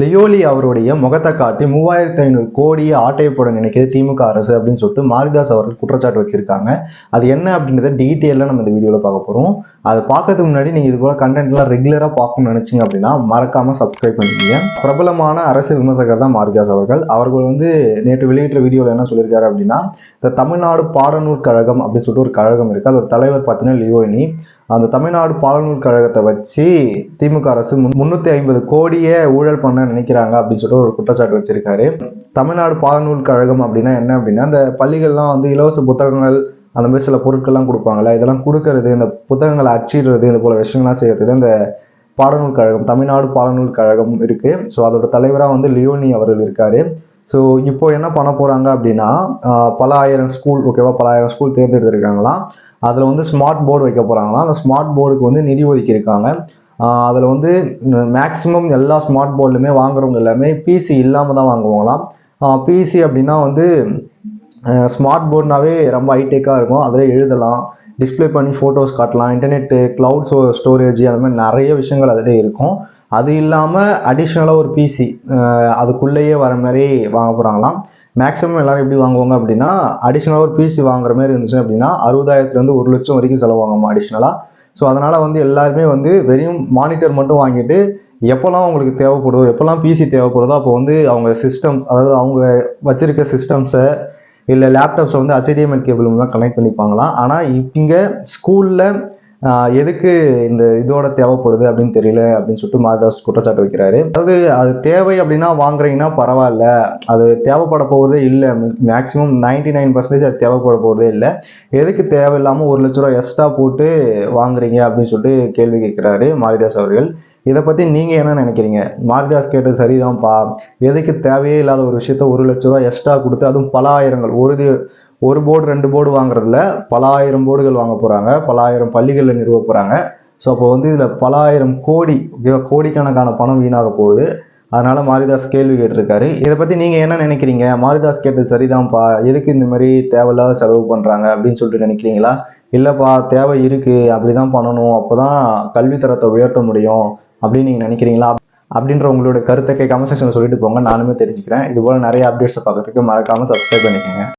லியோலி அவருடைய முகத்தை காட்டி மூவாயிரத்தி ஐநூறு கோடியை ஆட்டைய போட நினைக்கிறது திமுக அரசு அப்படின்னு சொல்லிட்டு மாரிதாஸ் அவர்கள் குற்றச்சாட்டு வச்சிருக்காங்க. அது என்ன அப்படின்றத டீட்டெயிலாக நம்ம இந்த வீடியோவில் பார்க்க போகிறோம் அதை பார்க்கறதுக்கு முன்னாடி நீங்கள் இது போல கண்டென்ட்லாம் ரெகுலராக பார்க்கணும்னு நினச்சிங்க அப்படின்னா மறக்காமல் சப்ஸ்கிரைப் பண்ணிக்கங்க. பிரபலமான அரசியல் விமர்சகர் தான் மாரிதாஸ் அவர்கள். அவர்கள் வந்து நேற்று வெளியிட்ட வீடியோவில் என்ன சொல்லியிருக்காரு அப்படின்னா இந்த தமிழ்நாடு பாடநூல் கழகம் அப்படின்னு சொல்லிட்டு ஒரு கழகம் இருக்குது அதோட தலைவர் பார்த்தீங்கன்னா லியோனி. அந்த தமிழ்நாடு பாடநூல் கழகத்தை வச்சு திமுக அரசு முன்னூற்றி முந்நூற்றி ஐம்பது கோடியை ஊழல் பண்ண நினைக்கிறாங்க அப்படின்னு சொல்லிட்டு ஒரு குற்றச்சாட்டு வச்சிருக்காரு. தமிழ்நாடு பாடநூல் கழகம் அப்படின்னா என்ன அப்படின்னா அந்த பள்ளிகள்லாம் வந்து இலவச புத்தகங்கள் அந்த மாதிரி சில பொருட்கள்லாம் கொடுப்பாங்கல்ல இதெல்லாம் கொடுக்கறது இந்த புத்தகங்களை அச்சிடுறது இது போல விஷயங்கள்லாம் செய்யறது இந்த பாடநூல் கழகம் தமிழ்நாடு பாடநூல் கழகம் இருக்கு. ஸோ அதோட தலைவராக வந்து லியோனி அவர்கள் இருக்காரு. ஸோ இப்போ என்ன பண்ண போறாங்க அப்படின்னா பல ஆயிரம் ஸ்கூல் ஓகேவா பல ஆயிரம் ஸ்கூல் தேர்ந்தெடுத்திருக்காங்களாம். அதில் வந்து ஸ்மார்ட் போர்டு வைக்க போகிறாங்களா அந்த ஸ்மார்ட் போர்டுக்கு வந்து நிதி ஒதுக்கியிருக்காங்க. அதில் வந்து மேக்ஸிமம் எல்லா ஸ்மார்ட் போர்டுலையுமே வாங்குறவங்க எல்லாமே பிசி இல்லாமல் தான் வாங்குவாங்களாம். பிசி அப்படின்னா வந்து ஸ்மார்ட் போர்டுனாவே ரொம்ப ஹைடெக்காக இருக்கும். அதில் எழுதலாம். டிஸ்ப்ளே பண்ணி ஃபோட்டோஸ் காட்டலாம். இன்டர்நெட்டு க்ளவுட் ஸ்டோரேஜ் அந்த மாதிரி நிறைய விஷயங்கள் அதில் இருக்கும். அது இல்லாமல் அடிஷ்னலாக ஒரு பிசி அதுக்குள்ளேயே வர மாதிரி வாங்க போகிறாங்களாம் மேக்ஸிமம் எல்லாரும் எப்படி வாங்குவாங்க அப்படின்னா அடிஷ்னலாக ஒரு பிசி வாங்குற மாதிரி இருந்துச்சு அப்படின்னா அறுபதாயிரத்துலேருந்து ஒரு லட்சம் வரைக்கும் செலவாங்கம்மா அடிஷ்னலாக ஸோ அதனால் வந்து எல்லாருமே வந்து வெறும் மானிட்டர் மட்டும் வாங்கிட்டு எப்போல்லாம் உங்களுக்கு தேவைப்படுதோ எப்போல்லாம் பிசி தேவைப்படுதோ அப்போ வந்து அவங்க சிஸ்டம்ஸ் அதாவது அவங்க வச்சிருக்க சிஸ்டம்ஸை இல்லை லேப்டாப்ஸை வந்து ஹச்டிஎம்எல் கேபிள் மூலம் கனெக்ட் பண்ணிப்பாங்களாம். ஆனால் இங்கே ஸ்கூலில் எதுக்கு இந்த இதோட தேவைப்படுது அப்படின்னு தெரியல அப்படின்னு சொல்லிட்டு மாதாஸ் குற்றச்சாட்டு வைக்கிறாரு. அதாவது அது தேவை அப்படின்னா வாங்குறீங்கன்னா பரவாயில்ல. அது தேவைப்பட போகிறதே இல்லை. மேக்ஸிமம் நைன்டி நைன் பர்சன்டேஜ் அது தேவைப்பட போகிறதே இல்லை. எதுக்கு தேவையில்லாமல் ஒரு லட்ச ரூபா எக்ஸ்ட்ரா போட்டு வாங்குறீங்க அப்படின்னு சொல்லிட்டு கேள்வி கேட்குறாரு மாரிதாஸ் அவர்கள். இதை பற்றி நீங்கள் என்ன நினைக்கிறீங்க? மாரிதாஸ் கேட்டது சரிதான்ப்பா. எதுக்கு தேவையே இல்லாத ஒரு விஷயத்த ஒரு லட்ச ரூபா எக்ஸ்ட்ரா கொடுத்து அதுவும் பல ஆயிரங்கள் ஒரு ஒரு போர்டு ரெண்டு போர்டு வாங்குறதுல பல ஆயிரம் போர்டுகள் வாங்க போகிறாங்க பல ஆயிரம் பள்ளிகளில் நிறுவ போகிறாங்க ஸோ அப்போ வந்து இதில் பல ஆயிரம் கோடி ஓகேவா கோடிக்கணக்கான பணம் வீணாக போகுது. அதனால் மாரிதாஸ் கேள்வி கேட்டிருக்காரு. இதை பற்றி நீங்கள் என்ன நினைக்கிறீங்க? மாரிதாஸ் கேட்டது சரிதான்ப்பா எதுக்கு இந்த மாதிரி தேவையில்லாத செலவு பண்ணுறாங்க அப்படின்னு சொல்லிட்டு நினைக்கிறீங்களா? இல்லைப்பா தேவை இருக்குது அப்படி தான் பண்ணணும். அப்போ தான் கல்வித்தரத்தை உயர்த்த முடியும் அப்படின்னு நீங்கள் நினைக்கிறீங்களா? அப்படின்ற உங்களோட கருத்தை கமெண்ட் செக்ஷனில் சொல்லிட்டு போங்க. நானுமே தெரிஞ்சுக்கிறேன். இது போல் நிறைய அப்டேட்ஸை பார்க்கறதுக்கு மறக்காமல் சப்ஸ்கிரைப் பண்ணிக்கோங்க.